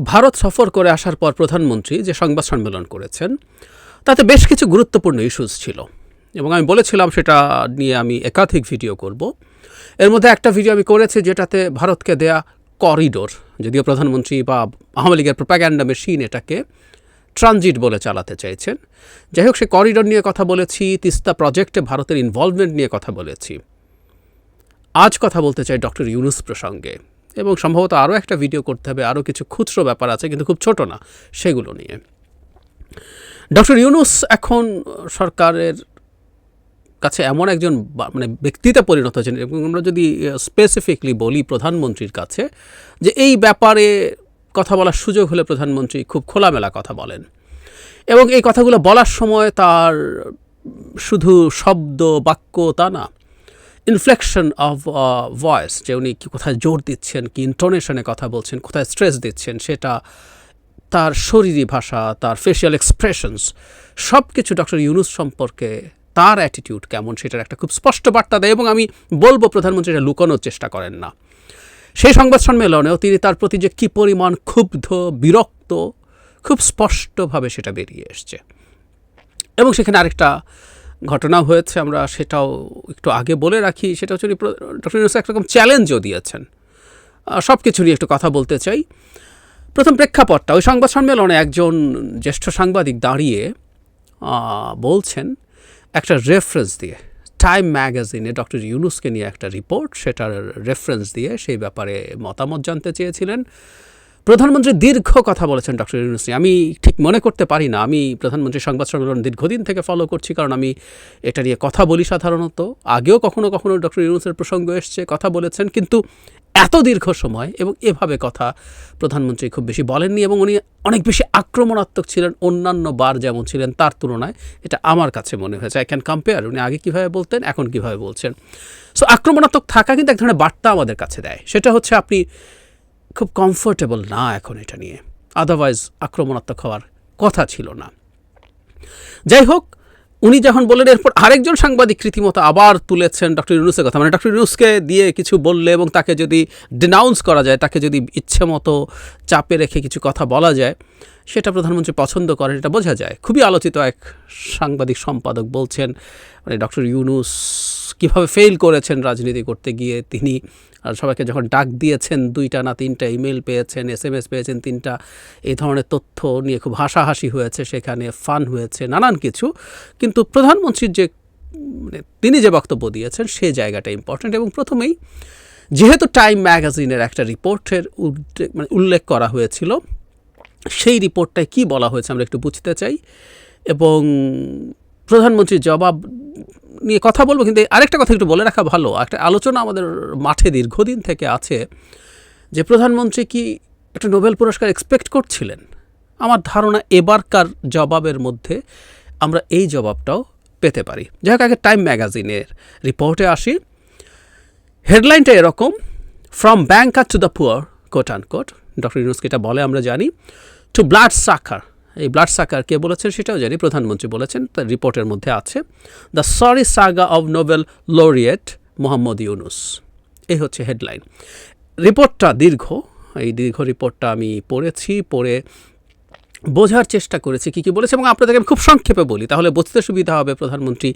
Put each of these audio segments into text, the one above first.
ভারত সফর করে আসার পর প্রধানমন্ত্রী যে সংবাদ সম্মেলন করেছেন, তাতে বেশ কিছু গুরুত্বপূর্ণ ইস্যুস ছিল। এবং আমি বলেছিলাম সেটা নিয়ে আমি একাধিক ভিডিও করব। এর মধ্যে একটা ভিডিও আমি করেছি যেটাতে ভারতকে দেয়া করিডোর যদিও প্রধানমন্ত্রী বা আওয়ামী লীগের প্রোপাগ্যান্ডা মেশিন এটাকে ট্রানজিট বলে চালাতে চাইছেন। যাই হোক, সে করিডোর নিয়ে কথা বলেছি, তিস্তা প্রজেক্টে ভারতের ইনভলভমেন্ট নিয়ে কথা বলেছি। আজ কথা বলতে চাই ডক্টর ইউনুস প্রসঙ্গে। এবং সম্ভবত আরও একটা ভিডিও করতে হবে, আরও কিছু খুচরো ব্যাপার আছে, কিন্তু খুব ছোট না, সেগুলো নিয়ে। ডক্টর ইউনুস এখন সরকারের কাছে এমন একজন মানে ব্যক্তিতে পরিণত হয়েছেন, এবং আমরা যদি স্পেসিফিকলি বলি প্রধানমন্ত্রীর কাছে, যে এই ব্যাপারে কথা বলার সুযোগ হলে প্রধানমন্ত্রী খুব খোলামেলা কথা বলেন। এবং এই কথাগুলো বলার সময় তার শুধু শব্দ, বাক্য তা না ইনফ্লেকশন অফ ভয়েস যে উনি কি কোথায় জোর দিচ্ছেন, কি ইন্টোনেশনে কথা বলছেন, কোথায় স্ট্রেস দিচ্ছেন, সেটা তার শরীরী ভাষা, তার ফেশিয়াল এক্সপ্রেশনস সব কিছু ডক্টর ইউনুস সম্পর্কে তার অ্যাটিটিউড কেমন সেটার একটা খুব স্পষ্ট বার্তা দেয় এবং আমি বলব প্রধানমন্ত্রী, এটা লুকানোর চেষ্টা করেন না। সেই সংবাদ সম্মেলনেও তিনি তার প্রতি যে কী পরিমাণ ক্ষুব্ধ, বিরক্ত, খুব স্পষ্টভাবে সেটা বেরিয়ে এসছে। এবং সেখানে আরেকটা ঘটনা হয়েছে, আমরা সেটাও একটু আগে বলে রাখি, সেটা হচ্ছে ডক্টর ইউনুস একরকম চ্যালেঞ্জও দিয়েছেন। সব কিছু নিয়ে একটু কথা বলতে চাই। প্রথম প্রেক্ষাপটটা, ওই সংবাদ সম্মেলনে একজন জ্যেষ্ঠ সাংবাদিক দাঁড়িয়ে বলছেন, একটা রেফারেন্স দিয়ে টাইম ম্যাগাজিনে ডক্টর ইউনুসকে নিয়ে একটা রিপোর্ট সেটার রেফারেন্স দিয়ে সেই ব্যাপারে মতামত জানতে চেয়েছিলেন। প্রধানমন্ত্রী দীর্ঘ কথা বলেছেন ডক্টর ইউনুস। আমি ঠিক মনে করতে পারি না। আমি প্রধানমন্ত্রী সংবাদ সম্মেলন দীর্ঘদিন থেকে ফলো করছি কারণ আমি এটা নিয়ে কথা বলি সাধারণত। আগেও কখনো কখনো ডক্টর ইউনুসের প্রসঙ্গ এসছে, কথা বলেছেন, কিন্তু এত দীর্ঘ সময় এবং এভাবে কথা প্রধানমন্ত্রী খুব বেশি বলেননি এবং উনি অনেক বেশি আক্রমণাত্মক ছিলেন, অন্যান্য বার যেমন ছিলেন তার তুলনায়। এটা আমার কাছে মনে হয়েছে। আই ক্যান কম্পেয়ার উনি আগে কীভাবে বলতেন, এখন কীভাবে বলছেন। সো আক্রমণাত্মক থাকা কিন্তু এক ধরনের বার্তা আমাদের কাছে দেয়। সেটা হচ্ছে আপনি খুব কমফোর্টেবল না এখন এটা নিয়ে। আদারওয়াইজ আক্রমণাত্মক হওয়ার কথা ছিল না। যাই হোক, উনি যখন বললেন, এরপর আরেকজন সাংবাদিক রীতিমতো আবার তুলেছেন ডক্টর ইউনুসের কথা। মানে ডক্টর ইউনুসকে দিয়ে কিছু বললে এবং তাকে যদি ডিনাউন্স করা যায়, তাকে যদি ইচ্ছে মতো চাপে রেখে কিছু কথা বলা যায়, সেটা প্রধানমন্ত্রী পছন্দ করেন, এটা বোঝা যায়। খুবই আলোচিত এক সাংবাদিক সম্পাদক বলছেন মানে ডক্টর ইউনুস কীভাবে ফেল করেছেন রাজনীতি করতে গিয়ে, তিনি আর সবাইকে যখন ডাক দিয়েছেন, দুইটা না তিনটা ইমেল পেয়েছেন এস এম এস পেয়েছেন তিনটা, এই ধরনের তথ্য নিয়ে খুব হাসাহাসি হয়েছে, সেখানে ফান হয়েছে, নানান কিছু। কিন্তু প্রধানমন্ত্রীর যে মানে তিনি যে বক্তব্য দিয়েছেন, সে জায়গাটা ইম্পর্ট্যান্ট এবং প্রথমেই যেহেতু টাইম ম্যাগাজিনের একটা রিপোর্টের মানে উল্লেখ করা হয়েছিল, সেই রিপোর্টটায় কি বলা হয়েছে আমরা একটু বুঝতে চাই এবং প্রধানমন্ত্রীর জবাব নিয়ে কথা বলব, কিন্তু আরেকটা কথা একটু বলে রাখা ভালো। একটা আলোচনা আমাদের মাঠে দীর্ঘদিন থেকে আছে যে প্রধানমন্ত্রী কি একটা নোবেল পুরস্কার এক্সপেক্ট করছিলেন? আমার ধারণা এবারকার জবাবের মধ্যে আমরা এই জবাবটাও পেতে পারি। যাই হোক, আগে টাইম ম্যাগাজিনের রিপোর্টে আসি। হেডলাইনটা এরকম from banker to the poor quote and quote doctor ইউনুসকে এটা বলে আমরা জানি। টু ব্লাড সাকার এই ব্লাড সাকার কে বলেছেন সেটাও জানি, প্রধানমন্ত্রী বলেছেন, তার রিপোর্টের মধ্যে আছে। The sorry saga of Nobel laureate Muhammad Yunus. এই হচ্ছে হেডলাইন। রিপোর্টটা দীর্ঘ, এই দীর্ঘ রিপোর্টটা আমি পড়েছি, পড়ে বোঝার চেষ্টা করেছি কী কী বলেছে, এবং আপনাদেরকে আমি খুব সংক্ষেপে বলি, তাহলে বুঝতে সুবিধা হবে প্রধানমন্ত্রী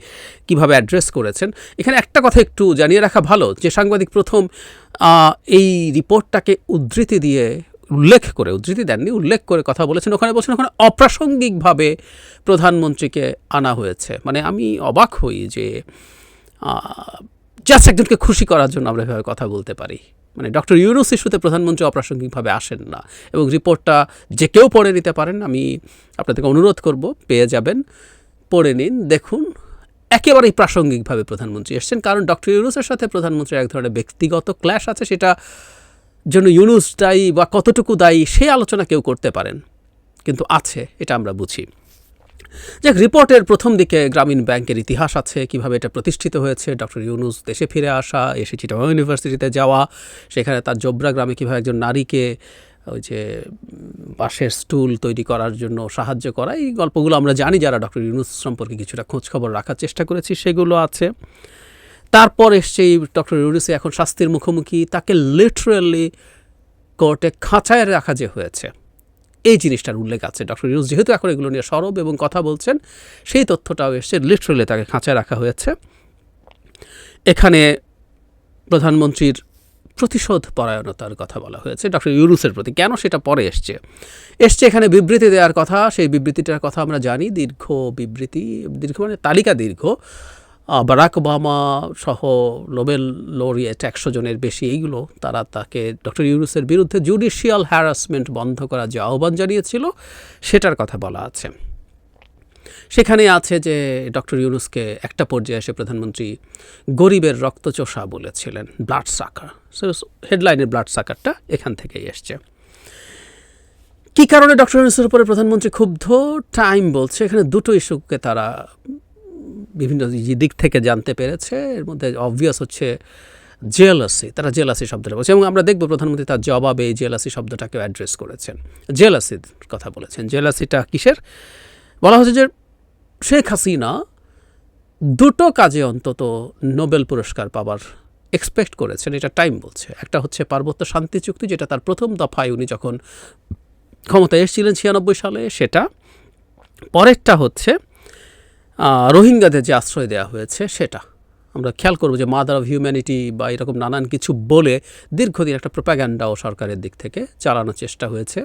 কীভাবে অ্যাড্রেস করেছেন। এখানে একটা কথা একটু জানিয়ে রাখা ভালো, যে সাংবাদিক প্রথম এই রিপোর্টটাকে উদ্ধৃতি দিয়ে উল্লেখ করে, উদ্ধৃতি দেননি, উল্লেখ করে কথা বলেছেন। ওখানে বলছেন, ওখানে অপ্রাসঙ্গিকভাবে প্রধানমন্ত্রীকে আনা হয়েছে। মানে আমি অবাক হই যে জাস্ট একজনকে খুশি করার জন্য আমরা এভাবে কথা বলতে পারি। মানে ডক্টর ইউনুস ইস্যুতে প্রধানমন্ত্রী অপ্রাসঙ্গিকভাবে আসেন না। এবং রিপোর্টটা যে কেউ পড়ে নিতে পারেন, আমি আপনাদেরকে অনুরোধ করব, পেয়ে যাবেন, পড়ে নিন। দেখুন, একেবারেই প্রাসঙ্গিকভাবে প্রধানমন্ত্রী এসেছেন। কারণ ডক্টর ইউনুসের সাথে প্রধানমন্ত্রীর এক ধরনের ব্যক্তিগত ক্ল্যাশ আছে, সেটা জন্য ইউনুস দায়ী বা কতটুকু দায়ী সে আলোচনা কেউ করতে পারেন। কিন্তু আছে, এটা আমরা বুঝি। যাক, রিপোর্টের প্রথম দিকে গ্রামীণ ব্যাংকের ইতিহাস আছে, কীভাবে এটা প্রতিষ্ঠিত হয়েছে। ডক্টর ইউনুস দেশে ফিরে আসা, এসে চিটাগাং ইউনিভার্সিটিতে যাওয়া, সেখানে তার জোবরা গ্রামে কীভাবে একজন নারীকে ওই যে বাঁশের স্টুল তৈরি করার জন্য সাহায্য করা, এই গল্পগুলো আমরা জানি। যারা ডক্টর ইউনুস সম্পর্কে কিছুটা খোঁজ খবর রাখার চেষ্টা করেছি, সেগুলো আছে। তারপর এসছে এই ডক্টর ইউনুসে এখন শাস্তির মুখোমুখি। তাকে লিটারেলি কোর্টে খাঁচায় রাখা যে হয়েছে। এই জিনিসটার উল্লেখ আছে। ডক্টর ইউনুস যেহেতু এখন এগুলো নিয়ে সরব এবং কথা বলছেন, সেই তথ্যটাও এসছে। লিটারেলি তাকে খাঁচায় রাখা হয়েছে। এখানে প্রধানমন্ত্রীর প্রতিশোধ পরায়ণতার কথা বলা হয়েছে ডক্টর ইউরুসের প্রতি। কেন সেটা পরে এসছে? এসছে এখানে বিবৃতি দেওয়ার কথা। সেই বিবৃতিটার কথা আমরা জানি। দীর্ঘ বিবৃতি, দীর্ঘ মানে তালিকা দীর্ঘ। বারাক ওবামা সহ নোবেল লরিয়েট একশো জনের বেশি, এইগুলো তারা তাকে ডক্টর ইউনুসের বিরুদ্ধে জুডিশিয়াল হ্যারাসমেন্ট বন্ধ করার যে আহ্বান জানিয়েছিল, সেটার কথা বলা আছে। সেখানে আছে যে ডক্টর ইউনুসকে একটা পর্যায়ে এসে প্রধানমন্ত্রী গরিবের রক্তচোষা বলেছিলেন ব্লাড সাকার হেডলাইনের ব্লাড সাকারটা এখান থেকেই এসছে। কী কারণে ডক্টর ইউনুসের উপরে প্রধানমন্ত্রী ক্ষুব্ধ? টাইম বলছে, এখানে দুটো ইস্যুকে তারা বিভিন্ন দিক থেকে জানতে পেরেছে। এর মধ্যে অবভিয়াস হচ্ছে জেলাসি তারা জেলাসি শব্দটা বলছে। এবং আমরা দেখব প্রধানমন্ত্রী তার জবাবে এই জেলাসি শব্দটাকে অ্যাড্রেস করেছেন। জেলাসির কথা বলেছেন। জেলাসিটা কিসের? বলা হচ্ছে যে শেখ হাসিনা দুটো কাজে অন্তত নোবেল পুরস্কার পাবার এক্সপেক্ট করেছেন, এটা টাইম বলছে। একটা হচ্ছে পার্বত্য শান্তি চুক্তি, যেটা তার প্রথম দফায় উনি যখন ক্ষমতায় এসেছিলেন ছিয়ানব্বই সালে, সেটা। পরেরটা হচ্ছে রোহিঙ্গাদের যে আশ্রয় দেওয়া হয়েছে সেটা। আমরা খেয়াল করব যে মাদার অফ হিউম্যানিটি বা এরকম নানান কিছু বলে দীর্ঘদিন একটা প্রোপাগ্যান্ডাও সরকারের দিক থেকে চালানোর চেষ্টা হয়েছে।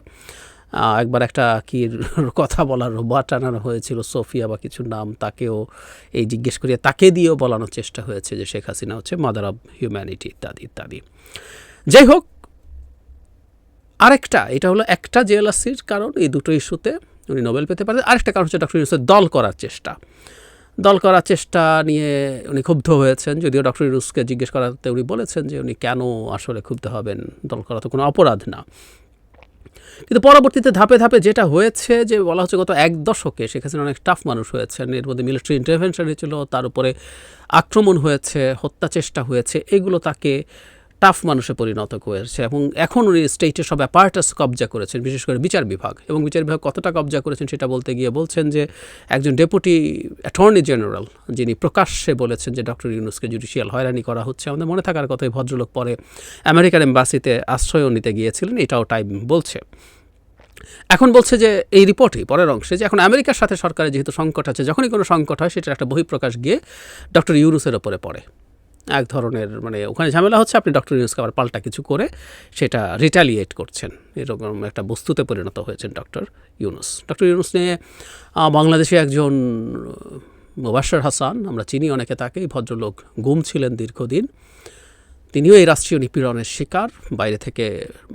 একবার একটা কি কথা বলার রোবট টানানো হয়েছিল সোফিয়া বা কিছু নাম তাকেও এই জিজ্ঞেস করিয়ে তাকে দিয়েও বলানোর চেষ্টা হয়েছে যে শেখ হাসিনা হচ্ছে মাদার অফ হিউম্যানিটি ইত্যাদি ইত্যাদি। যাই হোক, আরেকটা, এটা হলো একটা জেএলআসির কারণ এই দুটো ইস্যুতে উনি নোবেল পেতে পারেন। আরেকটা কারণ হচ্ছে ডক্টর ইউনুসের দল করার চেষ্টা। দল করার চেষ্টা নিয়ে উনি ক্ষুব্ধ হয়েছেন, যদিও ডক্টর ইউনুসকে জিজ্ঞেস করাতে উনি বলেছেন যে উনি কেন আসলে ক্ষুব্ধ হবেন, দল করা তো কোনো অপরাধ না। কিন্তু পরবর্তীতে ধাপে ধাপে যেটা হয়েছে যে বলা হচ্ছে গত এক দশকে হাসিনা অনেক টাফ মানুষ হয়েছেন, এর মধ্যে মিলিটারি ইন্টারভেনশন হয়েছিল, তার উপরে আক্রমণ হয়েছে, হত্যা চেষ্টা হয়েছে, এগুলো তাকে টাফ মানুষে পরিণত করেছে এবং এখন উনি স্টেটের সব অ্যাপার্টাস কবজা করেছেন, বিশেষ করে বিচার বিভাগ। এবং বিচার বিভাগ কতটা কবজা করেছেন সেটা বলতে গিয়ে বলছেন যে, একজন ডেপুটি অ্যাটর্নি জেনারেল যিনি প্রকাশ্যে বলেছেন যে ডক্টর ইউনুসকে জুডিশিয়াল হয়রানি করা হচ্ছে। আমাদের মনে থাকার কথা ভদ্রলোক পরে আমেরিকান এম্বাসিতে আশ্রয়ও নিতে গিয়েছিলেন, এটাও টাইম বলছে। এখন বলছে যে, এই রিপোর্টই পরের অংশে, যে এখন আমেরিকার সাথে সরকারের যেহেতু সংকট আছে, যখনই কোনো সংকট হয়, সেটার একটা বহিঃপ্রকাশ গিয়ে ডক্টর ইউরুসের ওপরে পড়ে। এক ধরনের মানে ওখানে ঝামেলা হচ্ছে, আপনি ডক্টর ইউনুসকে আবার পাল্টা কিছু করে সেটা রিটালিয়েট করছেন। এরকম একটা বস্তুতে পরিণত হয়েছেন ডক্টর ইউনুস ডক্টর ইউনুস নিয়ে বাংলাদেশে একজন মুবাশর হাসান, আমরা চিনি অনেকে তাকে, ভদ্রলোক গুম ছিলেন দীর্ঘদিন। তিনিও এই রাষ্ট্রীয় নিপীড়নের শিকার, বাইরে থেকে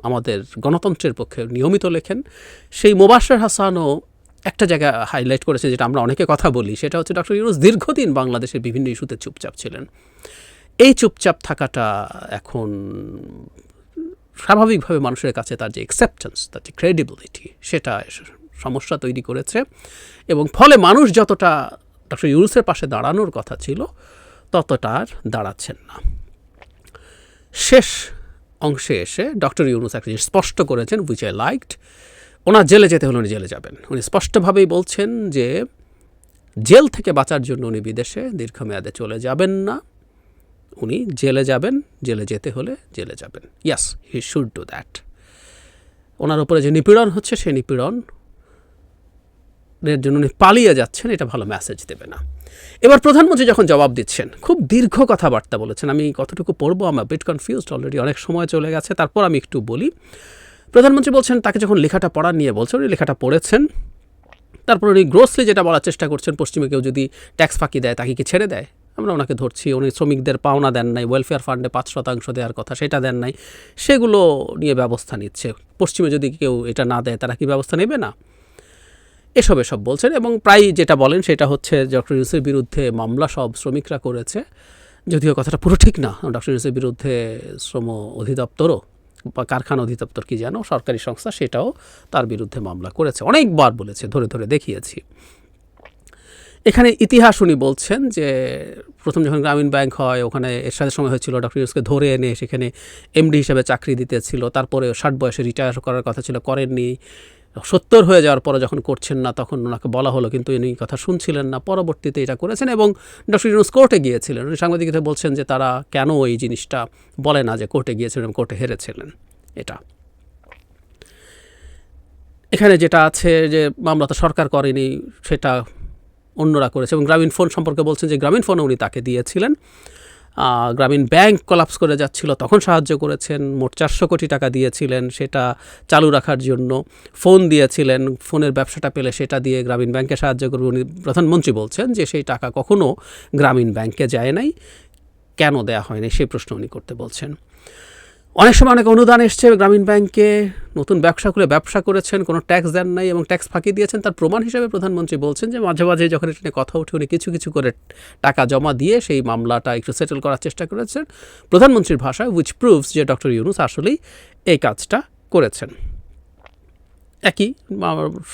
আমাদের গণতন্ত্রের পক্ষে নিয়মিত লেখেন। সেই মোবাশর হাসানও একটা জায়গা হাইলাইট করেছে, যেটা আমরা অনেকে কথা বলি, সেটা হচ্ছে ডক্টর ইউনুস দীর্ঘদিন বাংলাদেশের বিভিন্ন ইস্যুতে চুপচাপ ছিলেন। এই চুপচাপ থাকাটা এখন স্বাভাবিকভাবে মানুষের কাছে তার যে অ্যাকসেপ্টেন্স তার যে ক্রেডিবিলিটি সেটা সমস্যা তৈরি করেছে। এবং ফলে মানুষ যতটা ডক্টর ইউনুসের পাশে দাঁড়ানোর কথা ছিল, ততটা আর দাঁড়াচ্ছেন না। শেষ অংশে এসে ডক্টর ইউনুস একটা জিনিস স্পষ্ট করেছেন উইচ আই লাইকড ওনার জেলে যেতে হলে উনি জেলে যাবেন। উনি স্পষ্টভাবেই বলছেন যে, জেল থেকে বাঁচার জন্য উনি বিদেশে দীর্ঘমেয়াদে চলে যাবেন না। উনি জেলে যাবেন, জেলে যেতে হলে জেলে যাবেন। Yes he should do that ওনার উপরে যে নিপীড়ন হচ্ছে সেই নিপীড়ন এর জন্য উনি পালিয়ে যাচ্ছেন, এটা ভালো মেসেজ দেবে না। এবার প্রধানমন্ত্রী যখন জবাব দিচ্ছেন, খুব দীর্ঘ কথাবার্তা বলেছেন। আমি কতটুকু পড়ব আমার বিট কনফিউজড অলরেডি অনেক সময় চলে গেছে। তারপর আমি একটু বলি, প্রধানমন্ত্রী বলছেন, তাকে যখন লেখাটা পড়া নিয়ে বলছেন, উনি লেখাটা পড়েছেন। তারপর উনি গ্রোসলি যেটা বলার চেষ্টা করছেন, পশ্চিমে কেউ যদি ট্যাক্স ফাঁকি দেয়, তাকে কি ছেড়ে দেয়? আমরা ওনাকে ধরছি, উনি শ্রমিকদের পাওনা দেন নাই ওয়েলফেয়ার ফান্ডে পাঁচ শতাংশ দেওয়ার কথা সেটা দেন নাই, সেগুলো নিয়ে ব্যবস্থা নিচ্ছে। পশ্চিমে যদি কেউ এটা না দেয়, তারা কি ব্যবস্থা নেবে? না। এসব এসব বলছেন এবং প্রায় যেটা বলেন সেটা হচ্ছে ডক্টর ইউনুসের বিরুদ্ধে মামলা সব শ্রমিকরা করেছে, যদিও কথাটা পুরো ঠিক না। ডক্টর ইউনুসের বিরুদ্ধে শ্রম অধিদপ্তরও বা কারখানা অধিদপ্তর কি যেন সরকারি সংস্থা সেটাও তার বিরুদ্ধে মামলা করেছে। অনেকবার বলেছে, ধরে ধরে দেখিয়েছি। এখানে ইতিহাস উনি বলছেন যে প্রথম যখন গ্রামীণ ব্যাংক হয়, ওখানে এরশাদের সময় হয়েছিল ডক্টর ইউনুসকে ধরে এনে সেখানে এমডি হিসেবে চাকরি দিতে ছিল। তারপরে ষাট বয়সে রিটায়ার করার কথা ছিল, করেননি। সত্তর হয়ে যাওয়ার পরে যখন করছেন না, তখন ওনাকে বলা হলো, কিন্তু উনি কথা শুনছিলেন না। পরবর্তীতে এটা করেছেন এবং ডক্টর ইউনুস কোর্টে গিয়েছিলেন। উনি সাংবাদিকদের বলছেন যে তারা কেন এই জিনিসটা বলে না যে কোর্টে গিয়েছিলেন কোর্টে হেরেছিলেন। এটা। এখানে যেটা আছে যে মামলা তো সরকার করেনি, সেটা অন্যরা করেছে এবং গ্রামীণ ফোন সম্পর্কে বলছেন যে গ্রামীণ ফোন উনি তাকে দিয়েছিলেন। গ্রামীণ ব্যাংক কলাপস করে যাচ্ছিল, তখন সাহায্য করেছেন, মোট চারশো কোটি টাকা দিয়েছিলেন, সেটা চালু রাখার জন্য ফোন দিয়েছিলেন, ফোনের ব্যবসাটা পেলে সেটা দিয়ে গ্রামীণ ব্যাংকে সাহায্য করবে উনি। প্রধানমন্ত্রী বলছেন যে সেই টাকা কখনও গ্রামীণ ব্যাংকে যায় নাই, কেন দেয়া হয়নি, সেই প্রশ্ন উনি করতে বলছেন। অনেক সময় অনেক অনুদান এসছে, গ্রামীণ ব্যাংকে নতুন ব্যবসা খুলে ব্যবসা করেছেন, কোনো ট্যাক্স দেন নাই এবং ট্যাক্স ফাঁকি দিয়েছেন। তার প্রমাণ হিসেবে প্রধানমন্ত্রী বলছেন যে, মাঝে মাঝে যখন এটা নিয়ে কথা উঠে উনি কিছু কিছু করে টাকা জমা দিয়ে সেই মামলাটা একটু সেটেল করার চেষ্টা করেছেন। প্রধানমন্ত্রীর ভাষায় উইচ প্রুভস যে ডক্টর ইউনুস আসলেই এই কাজটা করেছেন। একই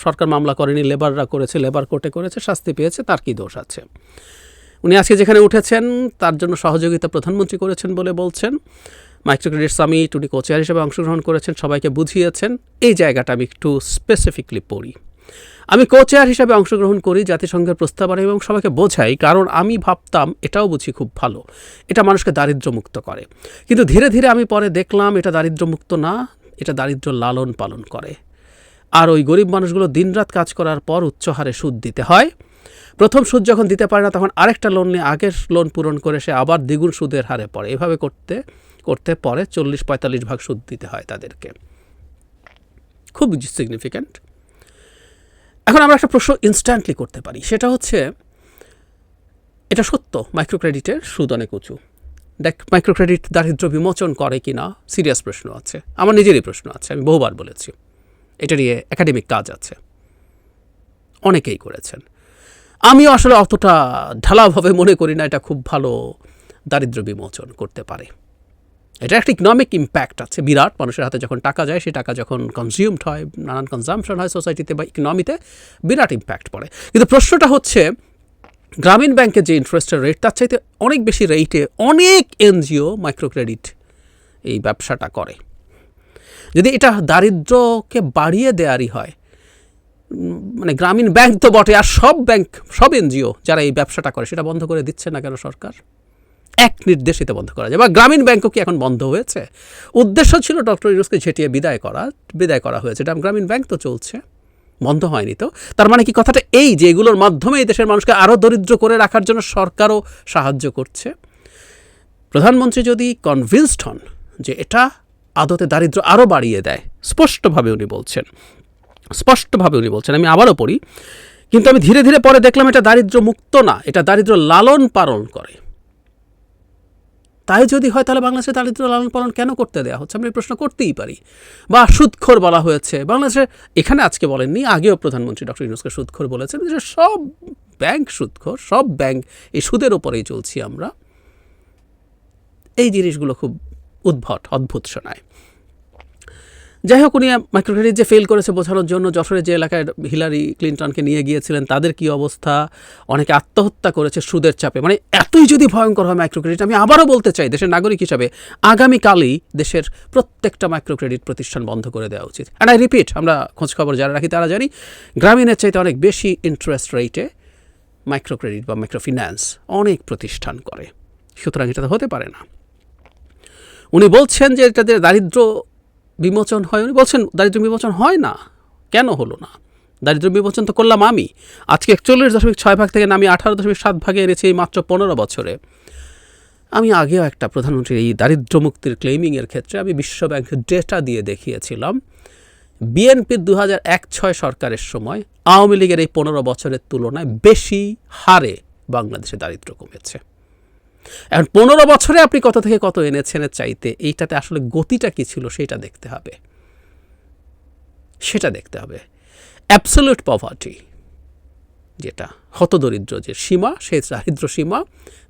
সরকার মামলা করেনি, লেবাররা করেছে, লেবার কোর্টে করেছে, শাস্তি পেয়েছে, তার কি দোষ আছে? উনি আজকে যেখানে উঠেছেন, তার জন্য সহযোগিতা প্রধানমন্ত্রী করেছেন বলে বলছেন। মাইক্রোক্রেডিট সামিট, উনি কোচেয়ার হিসেবে অংশগ্রহণ করেছেন, সবাইকে বুঝিয়েছেন। এই জায়গাটা আমি একটু স্পেসিফিকলি পড়ি। আমি কোচেয়ার হিসেবে অংশগ্রহণ করি, জাতিসংঘের প্রস্তাব আনি এবং সবাইকে বোঝাই, কারণ আমি ভাবতাম এটাও বুঝি খুব ভালো। এটা মানুষকে দারিদ্র্যমুক্ত করে। কিন্তু ধীরে ধীরে আমি পরে দেখলাম, এটা দারিদ্র্যমুক্ত না, এটা দারিদ্র্য লালন পালন করে। আর ওই গরিব মানুষগুলো দিনরাত কাজ করার পর উচ্চ হারে সুদ দিতে হয়। প্রথম সুদ যখন দিতে পারে না, তখন আরেকটা লোন নিয়ে আগের লোন পূরণ করে সে আবার দ্বিগুণ সুদের হারে পড়ে। এভাবে করতে করতে পরে চল্লিশ পঁয়তাল্লিশ ভাগ সুদ দিতে হয় তাদেরকে। খুব সিগনিফিক্যান্ট এখন আমরা একটা প্রশ্ন ইনস্ট্যান্টলি করতে পারি। সেটা হচ্ছে, এটা সত্য মাইক্রো ক্রেডিটের সুদ অনেক উঁচু? দেখ মাইক্রো ক্রেডিট দারিদ্র্য বিমোচন করে কি না সিরিয়াস প্রশ্ন আছে। আমার নিজেরই প্রশ্ন আছে, আমি বহুবার বলেছি। এটা নিয়ে একাডেমিক কাজ আছে। অনেকেই করেছেন। আমিও আসলে অতটা ঢালাভাবে মনে করি না এটা খুব ভালো দারিদ্র্য বিমোচন করতে পারে। এটা একটা ইকনমিক ইম্প্যাক্ট আছে। বিরাট মানুষের হাতে যখন টাকা যায়, সেই টাকা যখন কনজিউমড হয়, নানান কনজামশন হয় সোসাইটিতে বা ইকনমিতে বিরাট ইম্প্যাক্ট পড়ে। কিন্তু প্রশ্নটা হচ্ছে, গ্রামীণ ব্যাংকের যে ইন্টারেস্টের রেট তার চাইতে অনেক বেশি রেটে অনেক এনজিও মাইক্রো ক্রেডিট এই ব্যবসাটা করে। যদি এটা দারিদ্রকে বাড়িয়ে দেয়ারই হয় মানে গ্রামীণ ব্যাংক তো বটে, আর সব ব্যাংক, সব এনজিও যারা এই ব্যবসাটা করে, সেটা বন্ধ করে দিচ্ছে না কেন সরকার? এক নির্দেশিত বন্ধ করা যায়। বা গ্রামীণ ব্যাংকও কি এখন বন্ধ হয়েছে? উদ্দেশ্য ছিল ডক্টর ইউনুসকে ঝেঁটিয়ে বিদায় করা বিদায় করা হয়েছে। এটা গ্রামীণ ব্যাংক তো চলছে, বন্ধ হয়নি তো। তার মানে কি কথাটা এই যে এগুলোর মাধ্যমে এই দেশের মানুষকে আরও দরিদ্র করে রাখার জন্য সরকারও সাহায্য করছে? প্রধানমন্ত্রী যদি কনভিন্সড হন যে এটা আদতে দারিদ্র আরও বাড়িয়ে দেয়, স্পষ্টভাবে উনি বলছেন, স্পষ্টভাবে উনি বলছেন, আমি আবারও পড়ি, কিন্তু আমি ধীরে ধীরে পরে দেখলাম এটা দারিদ্র মুক্ত না, এটা দারিদ্র লালন পালন করে। তাই যদি হয় তাহলে বাংলাদেশে দারিদ্র লালন পালন কেন করতে দেওয়া হচ্ছে? আমরা এই প্রশ্ন করতেই পারি। বা সুদখোর বলা হয়েছে। বাংলাদেশে এখানে আজকে বলেননি, আগেও প্রধানমন্ত্রী ডক্টর ইউনুসকে সুদখোর বলেছেন। যে সব ব্যাংক সুদখোর সব ব্যাংক এই সুদের ওপরেই চলছি আমরা। এই জিনিসগুলো খুব উদ্ভট, অদ্ভুত শোনায়। যাই হোক উনি মাইক্রো ক্রেডিট যে ফেল করেছে বোঝানোর জন্য যশোরে যে এলাকায় হিলারি ক্লিন্টনকে নিয়ে গিয়েছিলেন, তাদের কি অবস্থা? অনেকে আত্মহত্যা করেছে সুদের চাপে। মানে এতই যদি ভয়ঙ্কর হয় মাইক্রো ক্রেডিট, আমি আবারও বলতে চাই, দেশের নাগরিক হিসাবে আগামীকালই দেশের প্রত্যেকটা মাইক্রো ক্রেডিট প্রতিষ্ঠান বন্ধ করে দেওয়া উচিত। অ্যান্ড আই রিপিট আমরা খোঁজখবর যারা রাখি তারা জানি, গ্রামীণের চাইতে অনেক বেশি ইন্টারেস্ট রেটে মাইক্রো ক্রেডিট বা মাইক্রো ফিন্যান্স অনেক প্রতিষ্ঠান করে। সুতরাং এটা তো হতে পারে না। উনি বলছেন যে এটাতে দারিদ্র বিমোচন হয় উনি বলছেন দারিদ্র বিমোচন হয় না। কেন হলো না? দারিদ্র বিমোচন তো করলাম আমি। আজকে একচল্লিশ দশমিক ছয় ভাগ থেকে আমি আঠারো দশমিক সাত ভাগে এনেছি এই মাত্র পনেরো বছরে। আমি আগেও একটা প্রধানমন্ত্রীর এই দারিদ্র মুক্তির ক্লেমিংয়ের ক্ষেত্রে আমি বিশ্বব্যাংকের ডেটা দিয়ে দেখিয়েছিলাম। বিএনপির দু হাজার এক ছয় সরকারের সময় আওয়ামী লীগের এই পনেরো বছরের তুলনায় বেশি হারে বাংলাদেশে দারিদ্র কমেছে। এখন পনেরো বছরে আপনি কত থেকে কত এনেছেন চাইতে? এইটাতে আসলে গতিটা কি ছিল সেটা দেখতে হবে। সেটা দেখতে হবে। অ্যাবসোলিউট পভার্টি যেটা, হতদরিদ্র যে সীমা সেই দারিদ্র সীমা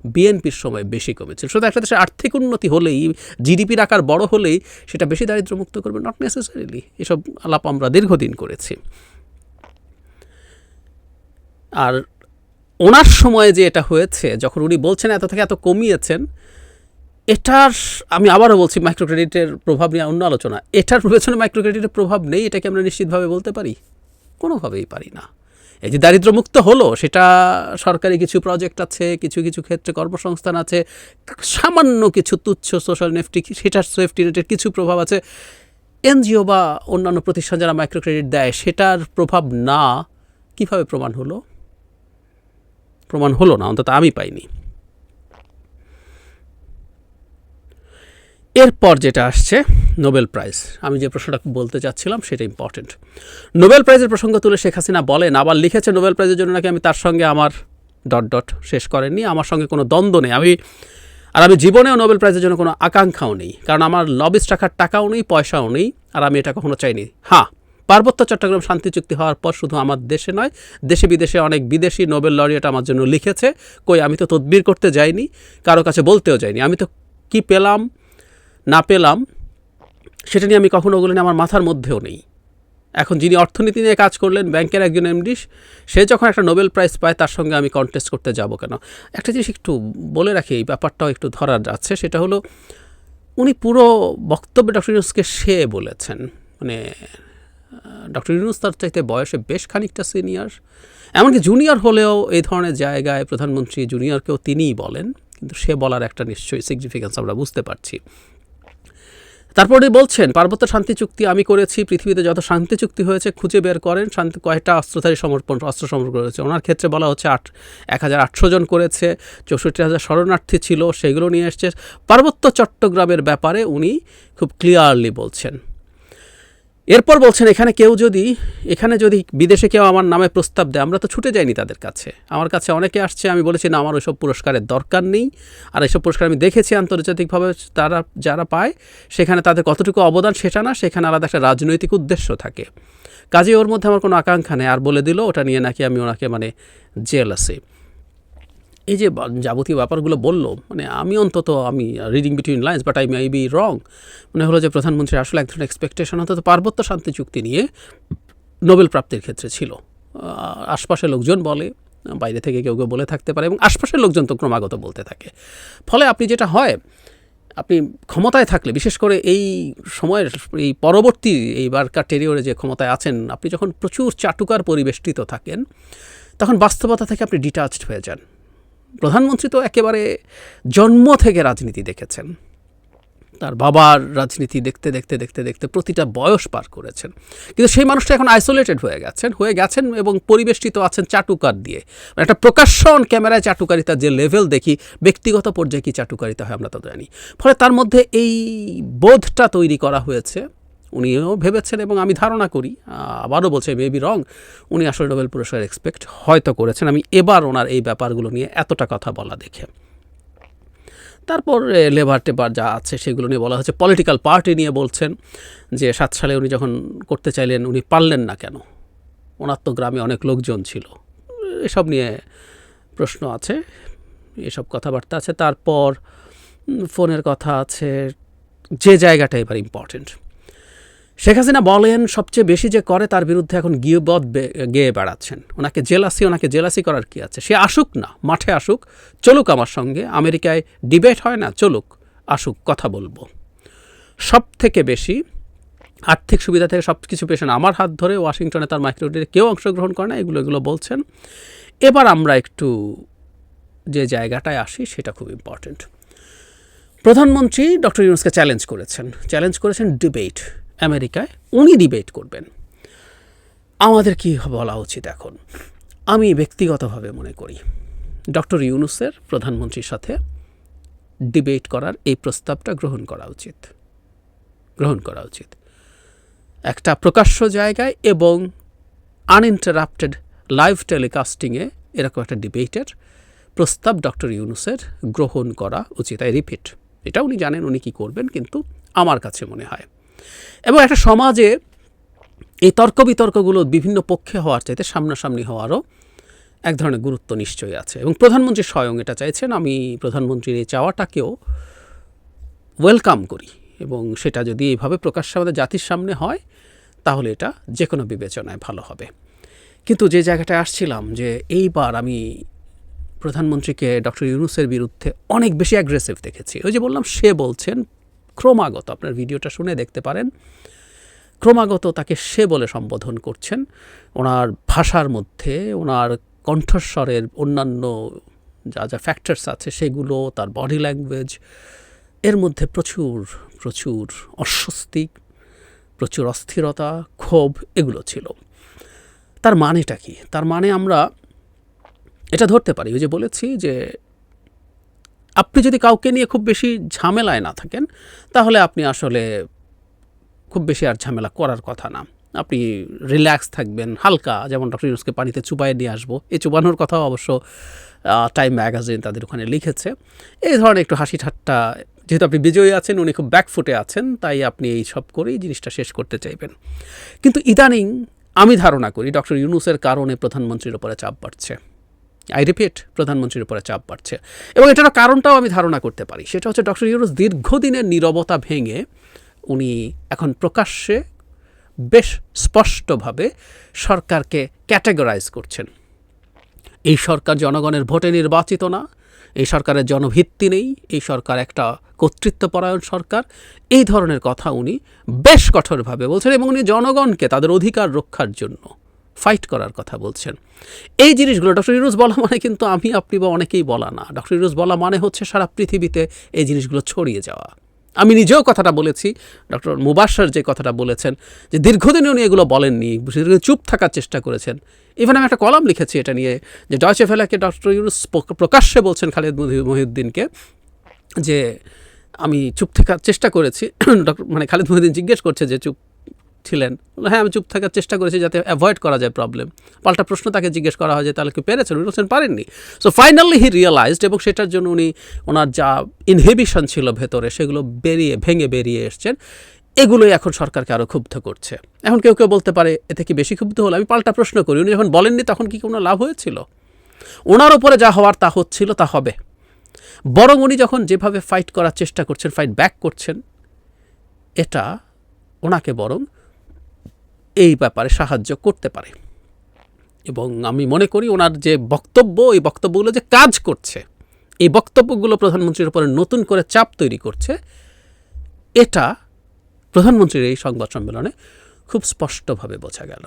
বিএনপির সময় বেশি কমেছিল। শুধু একটা দেশের আর্থিক উন্নতি হলেই জিডিপির আকার বড় হলেই সেটা বেশি দারিদ্র্যমুক্ত করবে নট নেসেসারিলি এসব আলাপ আমরা দীর্ঘদিন করেছি। আর ওনার সময়ে যে এটা হয়েছে, যখন উনি বলছেন এত থেকে এত কমিয়েছেন, এটার আমি আবারও বলছি মাইক্রো ক্রেডিটের প্রভাব নিয়ে অন্য আলোচনা। এটার পেছনে মাইক্রো ক্রেডিটের প্রভাব নেই, এটাকে আমরা নিশ্চিতভাবে বলতে পারি? কোনোভাবেই পারি না। এই যে দারিদ্র্যমুক্ত হলো, সেটা সরকারি কিছু প্রজেক্ট আছে, কিছু কিছু ক্ষেত্রে কর্মসংস্থান আছে, সামান্য কিছু তুচ্ছ সোশ্যাল নেফটি সেটার সেফটি নেটের কিছু প্রভাব আছে। এনজিও বা অন্যান্য প্রতিষ্ঠান যারা মাইক্রো ক্রেডিট দেয়, সেটার প্রভাব না, কীভাবে প্রমাণ হলো? প্রমাণ হলো না, অন্তত আমি পাইনি। এরপর যেটা আসছে, নোবেল প্রাইজ। আমি যে প্রশ্নটা বলতে চাচ্ছিলাম, সেটা ইম্পর্টেন্ট নোবেল প্রাইজের প্রসঙ্গ তুলে শেখ হাসিনা বলেন, আবার লিখেছে নোবেল প্রাইজের জন্য নাকি আমি তার সঙ্গে আমার ডট ডট শেষ করেননি, আমার সঙ্গে কোনো দ্বন্দ্ব নেই। আমি, আর আমি জীবনেও নোবেল প্রাইজের জন্য কোনো আকাঙ্ক্ষাও নেই, কারণ আমার লবিস টাকার টাকাও নেই, পয়সাও নেই, আর আমি এটা কখনো চাইনি। হ্যাঁ পার্বত্য চট্টগ্রাম শান্তি চুক্তি হওয়ার পর শুধু আমার দেশে নয়, দেশে বিদেশে অনেক বিদেশি নোবেল লরিয়েট আমার জন্য লিখেছে। কই, আমি তো তদবির করতে যাইনি, কারও কাছে বলতেও যাইনি। আমি তো কি পেলাম, না পেলাম, সেটা নিয়ে আমি কখনো ওগুলো আমার মাথার মধ্যেও নেই। এখন যিনি অর্থনীতি নিয়ে কাজ করলেন, ব্যাংকের একজন এমডি, সে যখন একটা নোবেল প্রাইজ পায়, তার সঙ্গে আমি কন্টেস্ট করতে যাব কেন? একটা জিনিস একটু বলে রাখি, এই ব্যাপারটাও একটু ধরা যাচ্ছে সেটা হলো, উনি পুরো বক্তব্যে ডক্টর ইউনুসকে সে বলেছেন। মানে ডক্টর ইউনুস তার চাইতে বয়সে বেশ খানিকটা সিনিয়র। এমনকি জুনিয়র হলেও এই ধরনের জায়গায় প্রধানমন্ত্রী জুনিয়রকেও তিনিই বলেন, কিন্তু সে বলার একটা নিশ্চয়ই সিগনিফিকেন্স আমরা বুঝতে পারছি। তারপরে বলছেন, পার্বত্য শান্তি চুক্তি আমি করেছি, পৃথিবীতে যত শান্তি চুক্তি হয়েছে খুঁজে বের করেন, শান্তি কয়েকটা অস্ত্রধারী সমর্পণ, অস্ত্র সমর্পণ করেছে? ওনার ক্ষেত্রে বলা হচ্ছে আট, এক হাজার আটশো জন করেছে, চৌষট্টি হাজার শরণার্থী ছিল, সেগুলো নিয়ে এসছে। পার্বত্য চট্টগ্রামের ব্যাপারে উনি খুব ক্লিয়ারলি বলছেন। এরপর বলছেন, এখানে কেউ যদি, এখানে যদি বিদেশে কেউ আমার নামে প্রস্তাব দেয়, আমরা তো ছুটে যাইনি তাদের কাছে। আমার কাছে অনেকে আসছে, আমি বলেছি, না, আমার ওইসব পুরস্কারের দরকার নেই। আর এইসব পুরস্কার আমি দেখেছি আন্তর্জাতিকভাবে তারা, যারা পায়, সেখানে তাদের কতটুকু অবদান সেটা না, সেখানে আলাদা একটা রাজনৈতিক উদ্দেশ্য থাকে। কাজে ওর মধ্যে আমার কোনো আকাঙ্ক্ষা নেই, আর বলে দিল, ওটা নিয়ে নাকি আমি ওনাকে মানে জেল আছে। এই যে যাবতীয় ব্যাপারগুলো বলল মানে আমি অন্তত আমি reading between lines but I may be wrong মনে হলো যে প্রধানমন্ত্রী আসলে এক ধরনের এক্সপেকটেশন অন্তত পার্বত্য শান্তি চুক্তি নিয়ে নোবেল প্রাপ্তির ক্ষেত্রে ছিল। আশপাশের লোকজন বলে, বাইরে থেকে কেউ কেউ বলে থাকতে পারে, এবং আশপাশের লোকজন তো ক্রমাগত বলতে থাকে। ফলে আপনি যেটা হয়, আপনি ক্ষমতায় থাকলে, বিশেষ করে এই সময়ের, এই পরবর্তী এইবারকার টেরিওরে যে ক্ষমতায় আছেন, আপনি যখন প্রচুর চাটুকার পরিবেষ্টিত থাকেন, তখন বাস্তবতা থেকে আপনি ডিটাচড হয়ে যান। প্রধানমন্ত্রী তো একেবারে জন্ম থেকে রাজনীতি দেখেছেন। তার বাবার রাজনীতি দেখতে দেখতে দেখতে দেখতে প্রতিটা বয়স পার করেছেন। কিন্তু সেই মানুষটা এখন আইসোলেটেড হয়ে গেছেন হয়ে গেছেন এবং পরিবেষ্টিত আছেন চাটুকার দিয়ে। একটা প্রকাশ্যন ক্যামেরায় চাটুকারিতা যে লেভেল দেখি, ব্যক্তিগত পর্যায়ে কী চাটুকারিতা হয় আমরা তো জানি। ফলে তার মধ্যে এই বোধটা তৈরি করা হয়েছে উনিও ভেবেছেন এবং আমি ধারণা করি আবারও বলছে মেবি রং উনি আসলে নোবেল পুরস্কার এক্সপেক্ট হয়তো করেছেন। আমি এবার ওনার এই ব্যাপারগুলো নিয়ে এতটা কথা বলা দেখে। তারপর লেবার টেবার যা আছে সেগুলো নিয়ে বলা হচ্ছে পলিটিক্যাল পার্টি নিয়ে বলছেন যে, সাত সালে উনি যখন করতে চাইলেন, উনি পারলেন না কেন? ওনার তো গ্রামে অনেক লোকজন ছিল। এসব নিয়ে প্রশ্ন আছে, এসব কথাবার্তা আছে। তারপর ফোনের কথা আছে, যে জায়গাটা এবার ইম্পর্টেন্ট শেখ হাসিনা বলেন, সবচেয়ে বেশি যে করে তার বিরুদ্ধে এখন গিয়েবদ গেয়ে বেড়াচ্ছেন। ওনাকে জেলাসি ওনাকে জেলাসি করার কি আছে? সে আসুক না, মাঠে আসুক, চলুক আমার সঙ্গে, আমেরিকায় ডিবেট হয় না, চলুক, আসুক, কথা বলব। সব থেকে বেশি আর্থিক সুবিধা থেকে সব কিছু পেশেন আমার হাত ধরে, ওয়াশিংটনে তার মাইক্রোডিটে কেউ অংশগ্রহণ করে না, এগুলো এগুলো বলছেন। এবার আমরা একটু যে জায়গাটায় আসি, সেটা খুব ইম্পর্টেন্ট প্রধানমন্ত্রী ডক্টর ইউনুসকে চ্যালেঞ্জ করেছেন। চ্যালেঞ্জ করেছেন ডিবেট আমেরিকায় উনি ডিবেট করবেন। আমাদের কি বলা উচিত এখন? আমি ব্যক্তিগতভাবে মনে করি, ডক্টর ইউনুসের প্রধানমন্ত্রীর সাথে ডিবেট করার এই প্রস্তাবটা গ্রহণ করা উচিত। গ্রহণ করা উচিত। একটা প্রকাশ্য জায়গায় এবং আনইন্টারাপ্টেড লাইভ টেলিকাস্টিংয়ে এরকম একটা ডিবেটের প্রস্তাব ডক্টর ইউনুসের গ্রহণ করা উচিত। আই রিপিট এটা উনি জানেন উনি কী করবেন, কিন্তু আমার কাছে মনে হয় এবং একটা সমাজে এই তর্ক বিতর্কগুলো বিভিন্ন পক্ষে হওয়ার চাইতে সামনাসামনি হওয়ারও এক ধরনের গুরুত্ব নিশ্চয়ই আছে। এবং প্রধানমন্ত্রী স্বয়ং এটা চাইছেন, আমি প্রধানমন্ত্রীর এই চাওয়াটাকেও ওয়েলকাম করি এবং সেটা যদি এইভাবে প্রকাশ্যে আমাদের জাতির সামনে হয়, তাহলে এটা যে কোনো বিবেচনায় ভালো হবে। কিন্তু যে জায়গাটায় আসছিলাম যে এইবার আমি প্রধানমন্ত্রীকে ডক্টর ইউনুসের বিরুদ্ধে অনেক বেশি অ্যাগ্রেসিভ দেখেছি। ওই যে বললাম, সে বলছেন ক্রমাগত, আপনার ভিডিওটা শুনে দেখতে পারেন, ক্রমাগত তাকে সে বলে সম্বোধন করছেন। ওনার ভাষার মধ্যে, ওনার কণ্ঠস্বরের অন্যান্য যা যা ফ্যাক্টরস আছে সেগুলো, তার বডি ল্যাঙ্গুয়েজ এর মধ্যে প্রচুর প্রচুর অস্বস্তি, প্রচুর অস্থিরতা, ক্ষোভ এগুলো ছিল। তার মানেটা কি? তার মানে আমরা এটা ধরতে পারি। ওই যে বলেছি যে আপনি যদি কাউকে নিয়ে খুব বেশি ঝামেলায় না থাকেন, তাহলে আপনি আসলে খুব বেশি আর ঝামেলা করার কথা না। আপনি রিল্যাক্স থাকবেন, হালকা যেমন ডক্টর ইউনুসকে পানিতে চুবাইয়ে নিয়ে আসব। এই চুবানোর কথাও অবশ্য টাইম ম্যাগাজিন তাদের ওখানে লিখেছে। এই ধরনের একটু হাসি ঠাট্টা, যেহেতু আপনি বিজয়ী আছেন, উনি খুব ব্যাকফুটে আছেন, তাই আপনি এই সব করেই জিনিসটা শেষ করতে চাইবেন। কিন্তু ইদানিং আমি ধারণা করি, ডক্টর ইউনুসের কারণে প্রধানমন্ত্রীর ওপরে চাপ বাড়ছে। আই রিপিট প্রধানমন্ত্রীর উপরে চাপ বাড়ছে। এবং এটার কারণটাও আমি ধারণা করতে পারি। সেটা হচ্ছে ডক্টর ইউরোস দীর্ঘদিনের নীরবতা ভেঙে উনি এখন প্রকাশ্যে বেশ স্পষ্টভাবে সরকারকে ক্যাটেগরাইজ করছেন। এই সরকার জনগণের ভোটে নির্বাচিত না, এই সরকারের জনভিত্তি নেই, এই সরকার একটা কর্তৃত্বপরায়ণ সরকার। এই ধরনের কথা উনি বেশ কঠোরভাবে বলছেন এবং উনি জনগণকে তাদের অধিকার রক্ষার জন্য ফাইট করার কথা বলছেন। এই জিনিসগুলো ডক্টর ইউনুস বলা মানে কিন্তু আমি, আপনি বা অনেকেই বলা না। ডক্টর ইউনুস বলা মানে হচ্ছে সারা পৃথিবীতে এই জিনিসগুলো ছড়িয়ে যাওয়া। আমি নিজেও কথাটা বলেছি ডক্টর মুবাসার যে কথাটা বলেছেন, যে দীর্ঘদিনে উনি এগুলো বলেননি চুপ থাকার চেষ্টা করেছেন। ইভেন আমি একটা কলাম লিখেছি এটা নিয়ে, যে ডয়চে ফেলাকে ডক্টর ইউনুস প্রকাশ্যে বলছেন খালিদ মহি- মহিউদ্দিনকে, যে আমি চুপ থাকার চেষ্টা করেছি। ডক্টর মানে খালিদ মহিউদ্দিন জিজ্ঞেস করছে যে চুপ ছিলেন। হ্যাঁ আমি চুপ থাকার চেষ্টা করেছি যাতে অ্যাভয়েড করা যায় প্রবলেম পাল্টা প্রশ্ন তাকে জিজ্ঞেস করা হয় যে, তাহলে কি পেরেছেন উনি বলছেন পারেননি। সো ফাইনালি হি রিয়েলাইজড এবং সেটার জন্য উনি ওনার যা ইনহিবিশন ছিল ভেতরে, সেগুলো বেরিয়ে, ভেঙে বেরিয়ে এসছেন। এগুলোই এখন সরকারকে আরও ক্ষুব্ধ করছে। এখন কেউ কেউ বলতে পারে, এতে কি বেশি ক্ষুব্ধ হলো? আমি পাল্টা প্রশ্ন করি, উনি যখন বলেননি তখন কি কোনো লাভ হয়েছিল? ওনার ওপরে যা হওয়ার তা হচ্ছিল, তা হবে। বরং উনি যখন যেভাবে ফাইট করার চেষ্টা করছেন ফাইট ব্যাক করছেন, এটা ওনাকে বরং এই ব্যাপারে সাহায্য করতে পারে। এবং আমি মনে করি ওনার যে বক্তব্য, এই বক্তব্যগুলো যে কাজ করছে, এই বক্তব্যগুলো প্রধানমন্ত্রীর উপরে নতুন করে চাপ তৈরি করছে, এটা প্রধানমন্ত্রীর এই সংবাদ সম্মেলনে খুব স্পষ্টভাবে বোঝা গেল।